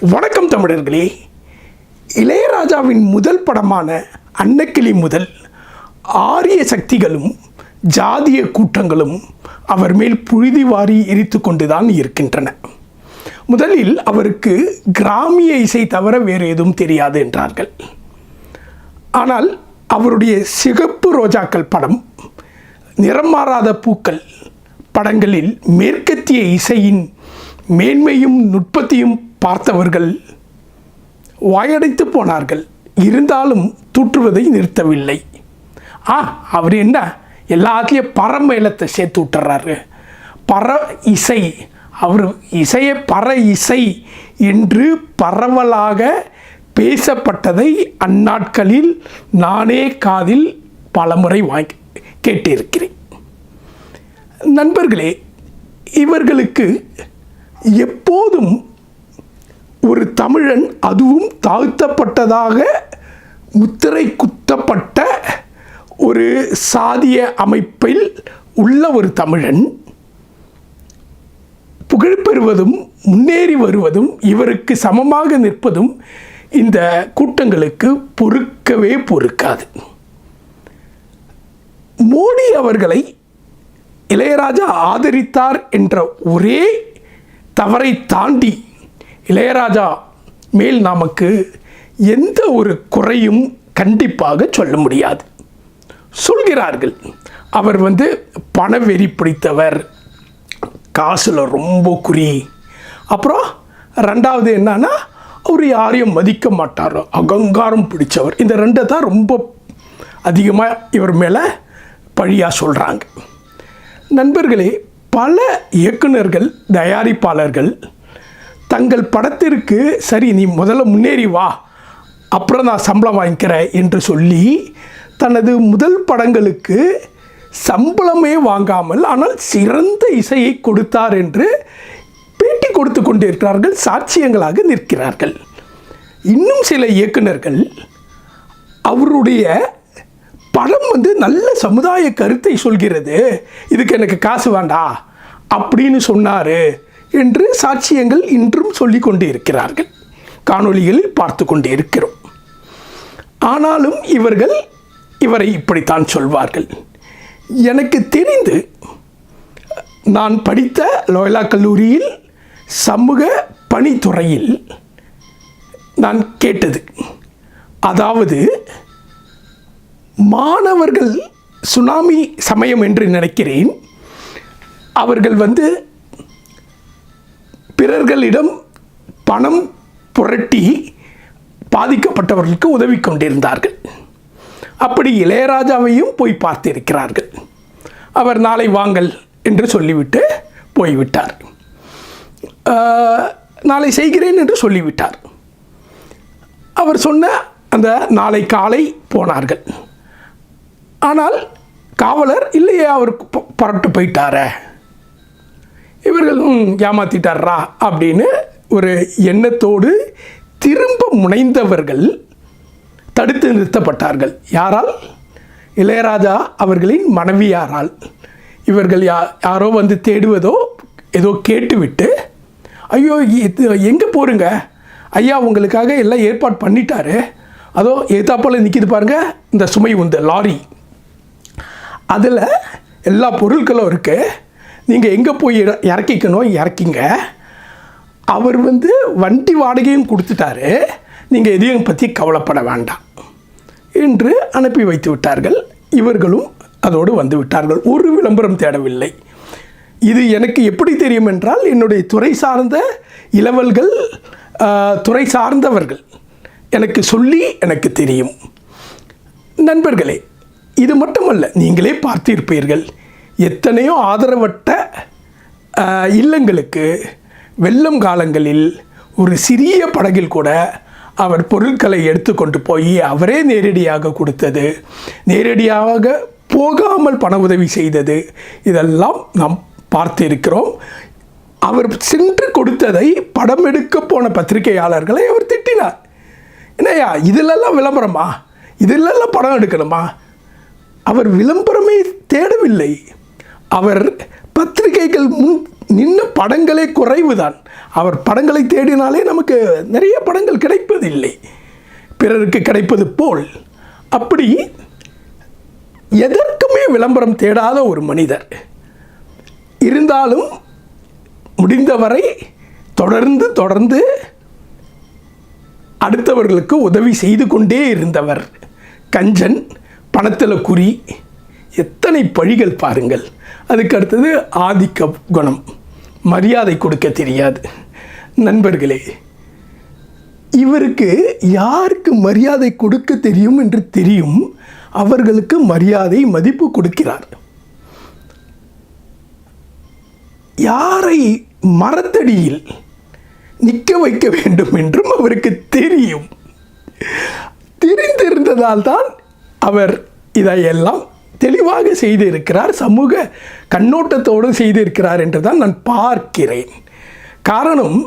வணக்கம் தமிழர்களே. இளையராஜாவின் முதல் படமான அன்னக்கிளி முதல் ஆரிய சக்திகளும் ஜாதிய கூட்டங்களும் அவர் மேல் புழுதி வாரி எரித்து கொண்டுதான் இருக்கின்றன. முதலில் அவருக்கு கிராமிய இசை தவிர வேறு எதுவும் தெரியாது என்றார்கள். ஆனால் அவருடைய சிகப்பு ரோஜாக்கள் படம் நிறம் மாறாத பூக்கள் படங்களில் மேற்கத்திய இசையின் மேன்மையும் நுட்பத்தையும் பார்த்தவர்கள் வாயடைத்து போனார்கள். இருந்தாலும் தூற்றுவதை நிறுத்தவில்லை. ஆ அவர் என்ன? எல்லாத்துலேயும் பரமேலத்தை சேர்த்து விட்டுறாரு. பர இசை. அவர் இசையை பர இசை என்று பரவலாக பேசப்பட்டதை அந்நாட்களில் நானே காதில் பலமுறை வாங்கி கேட்டிருக்கிறேன். நண்பர்களே இவர்களுக்கு எப்போதும் ஒரு தமிழன் அதுவும் தாழ்த்தப்பட்டதாக முத்திரை குத்தப்பட்ட ஒரு சாதிய அமைப்பில் உள்ள ஒரு தமிழன். புகழ்பெறுவதும் முன்னேறி வருவதும் இவருக்கு சமமாக நிற்பதும் இந்த கூட்டங்களுக்கு பொறுக்கவே பொறுக்காது. மோடி அவர்களை இளையராஜா ஆதரித்தார் என்ற ஒரே தவறை தாண்டி இளையராஜா மேல் நமக்கு எந்த ஒரு குறையும் கண்டிப்பாக சொல்ல முடியாது. சொல்கிறார்கள் அவர் வந்து பணவெறி பிடித்தவர் காசில் ரொம்ப குறி. அப்புறம் ரெண்டாவது என்னன்னா அவர் யாரையும் மதிக்க மாட்டார் அகங்காரம் பிடிச்சவர். இந்த ரெண்டை தான் ரொம்ப அதிகமாக இவர் மேலே பழியாக சொல்கிறாங்க நண்பர்களே பல இயக்குனர்கள் தயாரிப்பாளர்கள் தங்கள் படத்திற்கு சரி நீ முதல்ல முன்னேறி வா. அப்புறம் நான் சம்பளம் வாங்கிக்கிறேன் என்று சொல்லி தனது முதல் படங்களுக்கு சம்பளமே வாங்காமல் ஆனால் சிறந்த இசையை கொடுத்தார் என்று பேட்டி கொடுத்து கொண்டிருக்கிறார்கள் சாட்சியங்களாக நிற்கிறார்கள். இன்னும் சில இயக்குனர்கள் அவருடைய படம் வந்து நல்ல சமுதாய கருத்தை சொல்கிறது. இதுக்கு எனக்கு காசு வேண்டா அப்படின்னு சொன்னார். என்று சாட்சியங்கள் இன்றும் சொல்லி கொண்டு இருக்கிறார்கள் காணொளிகளில் பார்த்து கொண்டு இருக்கிறோம் ஆனாலும் இவர்கள் இவரை இப்படித்தான் சொல்வார்கள். எனக்கு தெரிந்து நான் படித்த லோயலா கல்லூரியில் சமூக பணித்துறையில் நான் கேட்டது. அதாவது மாணவர்கள் சுனாமி சமயம் என்று நினைக்கிறேன். அவர்கள் வந்து பிறர்களிடம் பணம் புரட்டி பாதிக்கப்பட்டவர்களுக்கு உதவி கொண்டிருந்தார்கள். அப்படி இளையராஜாவையும் போய் பார்த்திருக்கிறார்கள். அவர் நாளை வாங்கள் என்று சொல்லிவிட்டு போய்விட்டார். நாளை செய்கிறேன் என்று சொல்லிவிட்டார். அவர் சொன்ன அந்த நாளை காலை போனார்கள். ஆனால் காவலர் இல்லையே அவர் புரட்டு போயிட்டாரே இவர்களும் ஏமாத்திட்டாரா அப்படின்னு ஒரு எண்ணத்தோடு திரும்ப முனைந்தவர்கள் தடுத்து நிறுத்தப்பட்டார்கள். யாரால்? இளையராஜா அவர்களின் மனைவியாரால். இவர்கள் யா யாரோ வந்து தேடுவதோ ஏதோ கேட்டுவிட்டு ஐயோ இது எங்கே போகிறீங்க ஐயா உங்களுக்காக எல்லாம் ஏற்பாடு பண்ணிட்டாரு. அதோ ஏத்தாப்பால் நிற்கிது பாருங்கள் இந்த சுமை உந்த லாரி. அதில் எல்லா பொருட்களும் இருக்குது நீங்கள் எங்கே போய் இறக்கிக்கணும்? இறக்கிங்க. அவர் வந்து வண்டி வாடகையும் கொடுத்துட்டாரு. நீங்கள் எதையும் பற்றி கவலைப்பட வேண்டாம். என்று அனுப்பி வைத்து விட்டார்கள். இவர்களும் அதோடு வந்து விட்டார்கள். ஒரு விளம்பரம் தேடவில்லை. இது எனக்கு எப்படி தெரியும் என்றால் என்னுடைய துறை சார்ந்த இளவல்கள் துறை சார்ந்தவர்கள் எனக்கு சொல்லி எனக்கு தெரியும். நண்பர்களே இது மட்டுமல்ல நீங்களே பார்த்திருப்பீர்கள். எத்தனையோ ஆதரவற்ற இல்லங்களுக்கு வெள்ளம் காலங்களில் ஒரு சிறிய படகில் கூட அவர் பொருட்களை எடுத்துக்கொண்டு போய் அவரே நேரடியாக கொடுத்தது. நேரடியாக போகாமல் பண உதவி செய்தது. இதெல்லாம் நாம் பார்த்திருக்கிறோம். அவர் சென்று கொடுத்ததை படம் எடுக்க போன பத்திரிகையாளர்களை அவர் திட்டினார். என்னய்யா இதிலெல்லாம் விளம்பரமா? இதிலெல்லாம் படம் எடுக்கணுமா? அவர் விளம்பரமே தேடவில்லை. அவர் பத்திரிகைகள் முன் நின்ன படங்களே குறைவுதான். அவர் படங்களை தேடினாலே நமக்கு நிறைய படங்கள் கிடைப்பதில்லை. பிறருக்கு கிடைப்பது போல். அப்படி எதற்குமே விளம்பரம் தேடாத ஒரு மனிதர். இருந்தாலும் முடிந்தவரை தொடர்ந்து தொடர்ந்து அடுத்தவர்களுக்கு உதவி செய்து கொண்டே இருந்தவர். கஞ்சன் பணத்தில் குறி எத்தனை பழிகள் பாருங்கள். அதுக்கு அடுத்தது ஆதிக்க குணம். மரியாதை கொடுக்க தெரியாது. நண்பர்களே இவருக்கு யாருக்கு மரியாதை கொடுக்க தெரியும் என்று தெரியும் அவர்களுக்கு மரியாதை மதிப்பு கொடுக்கிறார். யாரை மரத்தடியில் நிற்க வைக்க வேண்டும் என்றும் அவருக்கு தெரியும். தெரிந்திருந்ததால் தான் அவர் இதையெல்லாம் தெளிவாக செய்திருக்கிறார் சமூக கண்ணோட்டத்தோடு செய்திருக்கிறார் என்று தான் நான் பார்க்கிறேன். காரணம்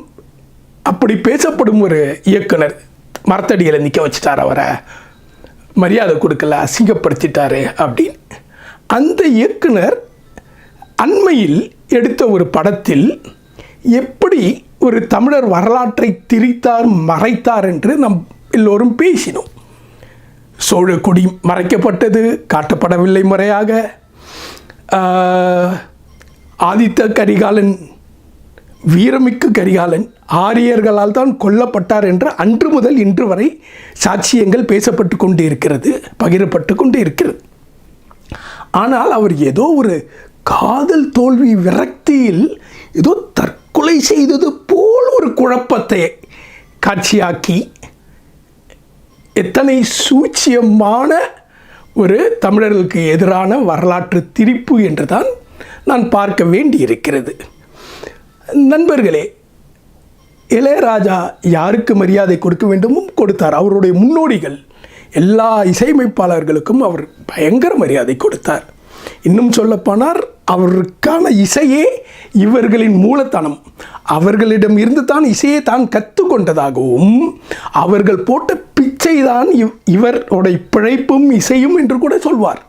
அப்படி பேசப்படும் ஒரு இயக்குனர் மரத்தடியில் நிற்க வச்சுட்டார் அவரை. மரியாதை கொடுக்கல அசிங்கப்படுத்திட்டாரு அப்படின்னு. அந்த இயக்குனர் அண்மையில் எடுத்த ஒரு படத்தில் எப்படி ஒரு தமிழர் வரலாற்றை திரித்தார் மறைத்தார் என்று நம் எல்லோரும் பேசினோம். சோழக்குடி மறைக்கப்பட்டது காட்டப்படவில்லை முறையாக. ஆதித்த கரிகாலன் வீரமிக்க கரிகாலன் ஆரியர்களால் தான் கொல்லப்பட்டார் என்று அன்று முதல் இன்று வரை சாட்சியங்கள் பேசப்பட்டு கொண்டு இருக்கிறது பகிரப்பட்டு கொண்டு இருக்கிறது ஆனால் அவர் ஏதோ ஒரு காதல் தோல்வி விரக்தியில் ஏதோ தற்கொலை செய்தது போல் ஒரு குழப்பத்தை காட்சியாக்கி எத்தனை சூட்சியமான ஒரு தமிழர்களுக்கு எதிரான வரலாற்று திரிப்பு என்று தான் நான் பார்க்க வேண்டியிருக்கிறது. நண்பர்களே இளையராஜா யாருக்கு மரியாதை கொடுக்க வேண்டுமும் கொடுத்தார். அவருடைய முன்னோடிகள் எல்லா இசையமைப்பாளர்களுக்கும் அவர் பயங்கர மரியாதை கொடுத்தார். இன்னும் சொல்லப்போனார் அவருக்கான இசையே இவர்களின் மூலத்தனம். அவர்களிடம் இருந்து தான் இசையை தான் கற்றுக்கொண்டதாகவும் அவர்கள் போட்ட பிச்சை தான் இவ் இவருடைய பிழைப்பும் இசையும் என்று கூட சொல்வார்.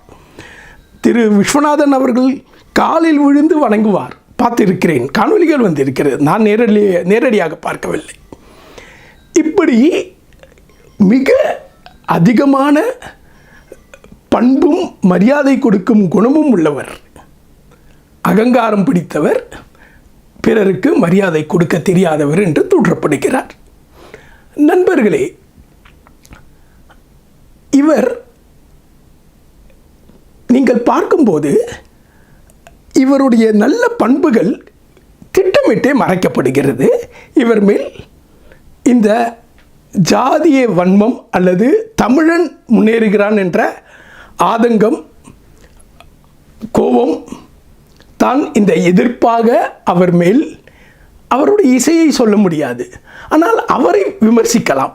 திரு விஸ்வநாதன் அவர்கள் காலில் விழுந்து வணங்குவார். பார்த்திருக்கிறேன் காணொலிகள் வந்திருக்கிறது. நான் நேரடி நேரடியாக பார்க்கவில்லை. இப்படி மிக அதிகமான பண்பும் மரியாதை கொடுக்கும் குணமும் உள்ளவர். அகங்காரம் பிடித்தவர் பிறருக்கு மரியாதை கொடுக்க தெரியாதவர் என்று தூற்றப்படுகிறார். நண்பர்களே இவர் நீங்கள் பார்க்கும்போது இவருடைய நல்ல பண்புகள் திட்டமிட்டே மறைக்கப்படுகிறது. இவர் மேல் இந்த ஜாதிய வன்மம் அல்லது தமிழன் முன்னேறுகிறான் என்ற ஆதங்கம் கோபம் தான் இந்த எதிர்ப்பாக அவர் மேல் அவருடைய இசையை சொல்ல முடியாது. ஆனால் அவரை விமர்சிக்கலாம்.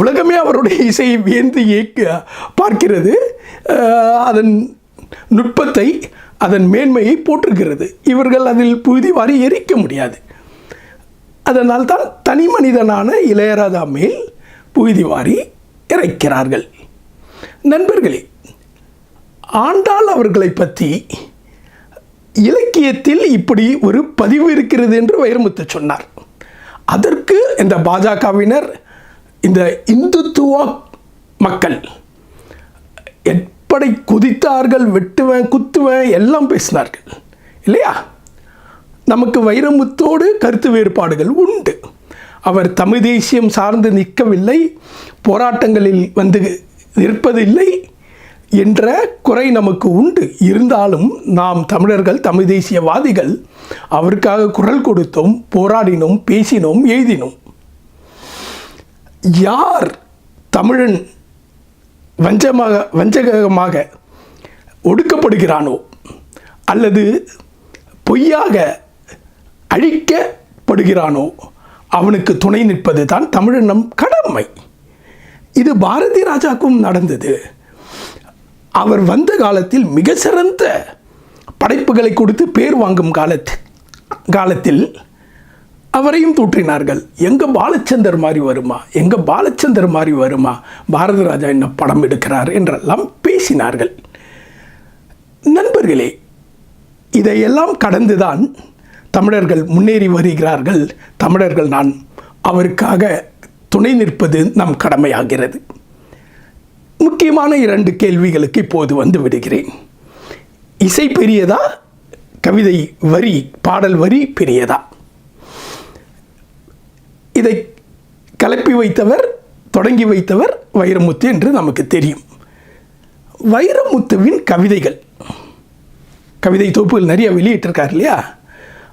உலகமே அவருடைய இசையை வியந்து இயக்க பார்க்கிறது. அதன் நுட்பத்தை அதன் மேன்மையை போற்றுகிறது. இவர்கள் அதில் புழுதி வாரி எரிக்க முடியாது. அதனால் தான் தனி மனிதனான இளையராஜா மேல் புழுதி வாரி இறைக்கிறார்கள் நண்பர்களே ஆண்டாள் அவர்களை பற்றி இலக்கியத்தில் இப்படி ஒரு பதிவு இருக்கிறது என்று வைரமுத்து சொன்னார். அதற்கு இந்த பாஜகவினர் இந்த இந்துத்துவ மக்கள் எப்படி குதித்தார்கள் வெட்டுவேன் குத்துவேன் எல்லாம் பேசினார்கள். இல்லையா? நமக்கு வைரமுத்தோடு கருத்து வேறுபாடுகள் உண்டு. அவர் தமிழ் தேசியம் சார்ந்து நிற்கவில்லை போராட்டங்களில் வந்து நிற்பதில்லை. என்ற குறை நமக்கு உண்டு. இருந்தாலும் நாம் தமிழர்கள் தமிழ் தேசியவாதிகள் அவருக்காக குரல் கொடுத்தோம் போராடினோம் பேசினோம் எழுதினோம். யார் தமிழன் வஞ்சமாக வஞ்சகமாக ஒடுக்கப்படுகிறானோ அல்லது பொய்யாக அழிக்கப்படுகிறானோ அவனுக்கு துணை நிற்பது தான் தமிழனம் கடமை. இது பாரதி ராஜாக்கும் நடந்தது. அவர் வந்த காலத்தில் மிக சிறந்த படைப்புகளை கொடுத்து பேர் வாங்கும் காலத்து காலத்தில் அவரையும் தூற்றினார்கள். எங்கே பாலச்சந்தர் மாதிரி வருமா? எங்கள் பாலச்சந்தர் மாதிரி வருமா? பாரத ராஜா என்ன படம் எடுக்கிறார் என்றெல்லாம் பேசினார்கள். நண்பர்களே இதையெல்லாம் கடந்துதான் தமிழர்கள் முன்னேறி வருகிறார்கள். தமிழர்கள் நான் அவருக்காக துணை நிற்பது நம் கடமையாகிறது. முக்கியமான இரண்டு கேள்விகளுக்கு இப்போது வந்து விடுகிறேன். இசை பெரியதா? கவிதை வரி பாடல் வரி பெரியதா? இதை கலப்பி வைத்தவர் தொடங்கி வைத்தவர் வைரமுத்து என்று நமக்கு தெரியும். வைரமுத்துவின் கவிதைகள். கவிதை தொகுப்புகள் நிறைய வெளியிட்டிருக்கார் இல்லையா?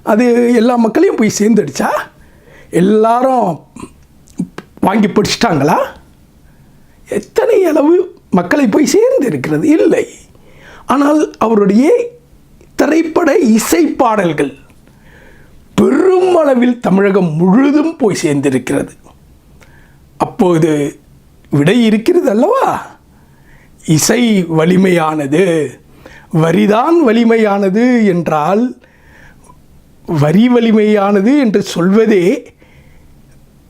அது எல்லா மக்களையும் போய் சேர்ந்துடுச்சா? எல்லாரும் வாங்கி படிச்சிட்டாங்களா? எத்தனை அளவு மக்களை போய் சேர்ந்து இருக்கிறது இல்லை. ஆனால் அவருடைய திரைப்பட இசை பாடல்கள் பெரும் அளவில் தமிழகம் முழுதும் போய் சேர்ந்திருக்கிறது. அப்போது விடை இருக்கிறது அல்லவா? இசை வலிமையானது வரிதான் வலிமையானது என்றால் வரி வலிமையானது என்று சொல்வதே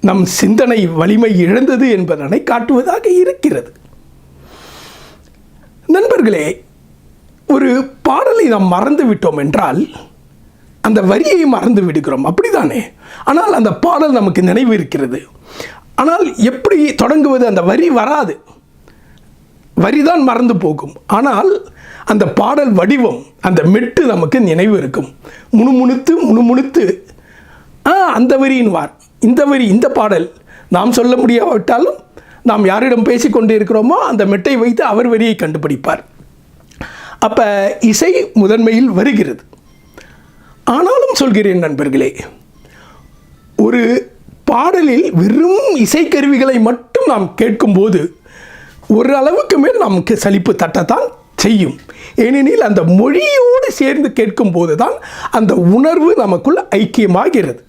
நம் சிந்தனை வலிமை இழந்தது என்பதனை காட்டுவதாக இருக்கிறது. நண்பர்களே ஒரு பாடலை நாம் மறந்து விட்டோம் என்றால் அந்த வரியை மறந்து விடுகிறோம். அப்படிதானே? ஆனால் அந்த பாடல் நமக்கு நினைவு இருக்கிறது. ஆனால் எப்படி தொடங்குவது? அந்த வரி வராது. வரிதான் மறந்து போகும். ஆனால் அந்த பாடல் வடிவம் அந்த மெட்டு நமக்கு நினைவு இருக்கும். முணுமுணுத்து முணுமுணுத்து ஆ அந்த வரியின் வார் இந்த வரி இந்த பாடல் நாம் சொல்ல முடியாவிட்டாலும் நாம் யாரிடம் பேசிக்கொண்டு இருக்கிறோமோ அந்த மெட்டை வைத்து அவர் வரியை கண்டுபிடிப்பார். அப்போ இசை முதன்மையில் வருகிறது. ஆனாலும் சொல்கிறேன் நண்பர்களே ஒரு பாடலில் வெறும் இசைக்கருவிகளை மட்டும் நாம் கேட்கும்போது ஒரு அளவுக்கு மேல் நமக்கு சலிப்பு தட்டத்தான் செய்யும். ஏனெனில் அந்த மொழியோடு சேர்ந்து கேட்கும்போது தான் அந்த உணர்வு நமக்குள் ஐக்கியமாகிறது.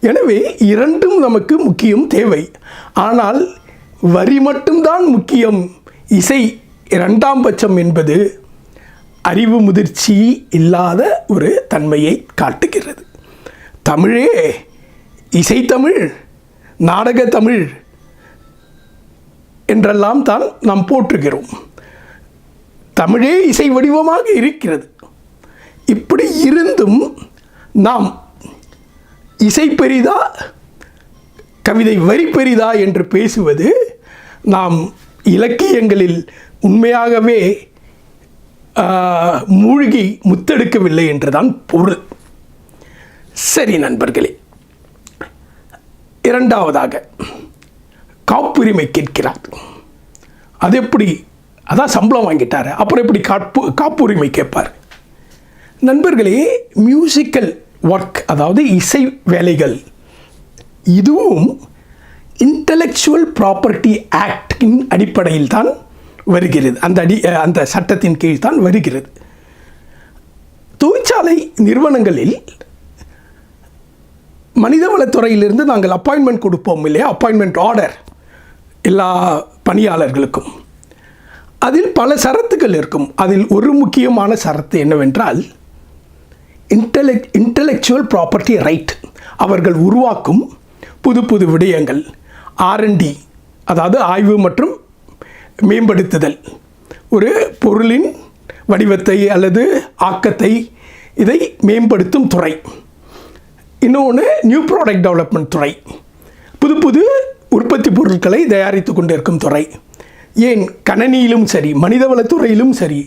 எனவே இரண்டும் நமக்கு முக்கியம் தேவை. ஆனால் வரி மட்டும்தான் முக்கியம். இசை இரண்டாம் பட்சம் என்பது அறிவு முதிர்ச்சி இல்லாத ஒரு தன்மையை காட்டுகிறது. தமிழே இசைத்தமிழ் நாடக தமிழ் என்றெல்லாம் தான் நாம் போற்றுகிறோம். தமிழே இசை வடிவமாக இருக்கிறது. இப்படி இருந்தும் நாம் இசை பெரிதா? கவிதை வரி பெரிதா என்று பேசுவது நாம் இலக்கியங்களில் உண்மையாகவே மூழ்கி முத்தெடுக்கவில்லை என்றுதான் பொருள். சரி நண்பர்களே இரண்டாவதாக காப்புரிமை கேட்கிறார். அது எப்படி அதான் சம்பளம் வாங்கிட்டார் அப்புறம் எப்படி காப்பு காப்புரிமை கேட்பார்? நண்பர்களே மியூசிக்கல் ஒர்க் அதாவது இசை வேலைகள். இதுவும் இன்டலெக்சுவல் ப்ராப்பர்ட்டி ஆக்டின் அடிப்படையில் தான் வருகிறது. அந்த அடி அந்த சட்டத்தின் கீழ் தான் வருகிறது. தொழிற்சாலை நிறுவனங்களில் மனிதவளத்துறையிலிருந்து நாங்கள் அப்பாயின்மெண்ட் கொடுப்போம் இல்லையா? அப்பாயின்மெண்ட் ஆர்டர் எல்லா பணியாளர்களுக்கும். அதில் பல சரத்துகள் இருக்கும். அதில் ஒரு முக்கியமான சரத்து என்னவென்றால் இன்டலெக் இன்டலெக்சுவல் ப்ராப்பர்ட்டி ரைட் அவர்கள் உருவாக்கும் புது புது விடயங்கள். ஆர்என்டி அதாவது ஆய்வு மற்றும் மேம்படுத்துதல். ஒரு பொருளின் வடிவத்தை அல்லது ஆக்கத்தை இதை மேம்படுத்தும் துறை. இன்னொன்று நியூ ப்ராடக்ட் டெவலப்மெண்ட் துறை. புது புது உற்பத்தி பொருட்களை தயாரித்து கொண்டிருக்கும் துறை. ஏன் கணனியிலும் சரி மனிதவளத்துறையிலும் சரி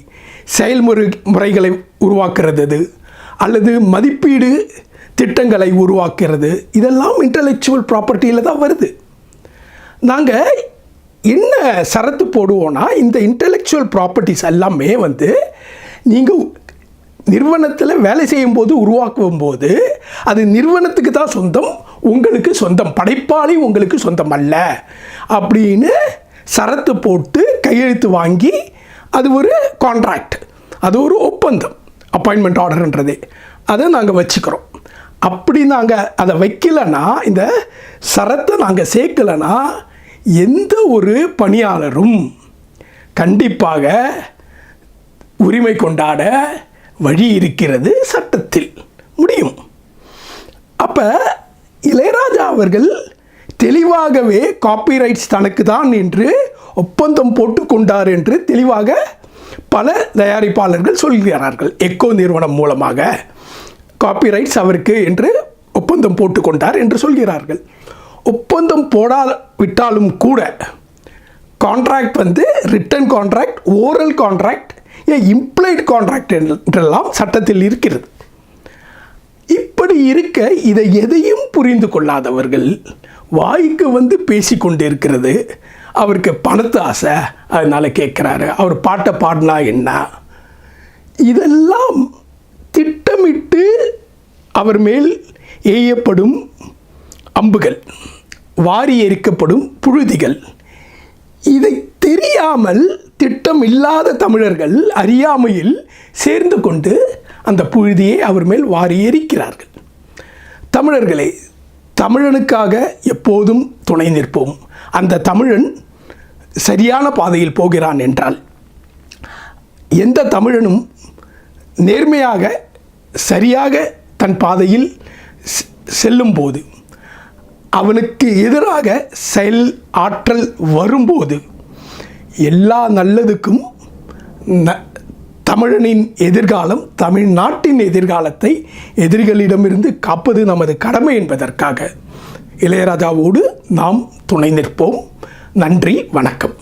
செயல்முறை முறைகளை உருவாக்குறது அது அல்லது மதிப்பீடு திட்டங்களை உருவாக்கிறது இதெல்லாம் இன்டலெக்சுவல் ப்ராப்பர்ட்டியில் தான் வருது. நாங்கள் என்ன சரத்து போடுவோன்னா இந்த இன்டலெக்சுவல் ப்ராப்பர்ட்டிஸ் எல்லாமே வந்து நீங்கள் நிறுவனத்தில் வேலை செய்யும்போது உருவாக்கும் போது அது நிறுவனத்துக்கு தான் சொந்தம் உங்களுக்கு சொந்தம். படைப்பாளி உங்களுக்கு சொந்தம் அல்ல. அப்படின்னு சரத்து போட்டு கையெழுத்து வாங்கி அது ஒரு கான்ட்ராக்ட் அது ஒரு ஒப்பந்தம். அப்பாயின்மெண்ட் ஆர்டர்ன்றது அதை நாங்கள் வச்சுக்கிறோம். அப்படி நாங்கள் அதை வைக்கலைன்னா இந்த சரத்தை நாங்கள் சேர்க்கலைன்னா எந்த ஒரு பணியாளரும் கண்டிப்பாக உரிமை கொண்டாட வழி இருக்கிறது சட்டத்தில். முடியும். அப்போ இளையராஜா அவர்கள் தெளிவாகவே காப்பிரைட்ஸ் தனக்கு தான் என்று ஒப்பந்தம் போட்டு கொண்டார் என்று தெளிவாக பல தயாரிப்பாளர்கள் சொல்கிறார்கள். எக்கோ நிறுவனம் மூலமாக காப்பிரைட்ஸ் அவருக்கு என்று ஒப்பந்தம் போட்டுக்கொண்டார் என்று சொல்கிறார்கள். ஒப்பந்தம் போடாவிட்டாலும் கூட கான்ட்ராக்ட் வந்து ரிட்டன் கான்ட்ராக்ட் ஓரல் கான்ட்ராக்ட் ஏன் இம்ப்ளைட் கான்ட்ராக்ட் என்றெல்லாம் சட்டத்தில் இருக்கிறது. இப்படி இருக்க இதை எதையும் புரிந்து கொள்ளாதவர்கள் வாய்க்கு வந்து பேசி கொண்டிருக்கிறது அவருக்கு பணத்து ஆசை. அதனால் கேட்குறாரு அவர் பாட்டை பாடினா என்ன? இதெல்லாம் திட்டமிட்டு அவர் மேல் எய்யப்படும் அம்புகள் வாரி எரிக்கப்படும் புழுதிகள். இதை தெரியாமல் திட்டம் இல்லாத தமிழர்கள் அறியாமையில் சேர்ந்து கொண்டு அந்த புழுதியை அவர் மேல் வாரி எரிக்கிறார்கள். தமிழர்களே தமிழனுக்காக எப்போதும் துணை நிற்போம். அந்த தமிழன் சரியான பாதையில் போகிறான் என்றால் எந்த தமிழனும் நேர்மையாக சரியாக தன் பாதையில் செல்லும்போது அவனுக்கு எதிராக செயல் ஆற்றல் வரும்போது எல்லா நல்லதுக்கும் ந தமிழனின் எதிர்காலம் தமிழ்நாட்டின் எதிர்காலத்தை எதிரிகளிடமிருந்து காப்பது நமது கடமை என்பதற்காக இளையராஜாவோடு நாம் துணை நிற்போம். நன்றி வணக்கம்.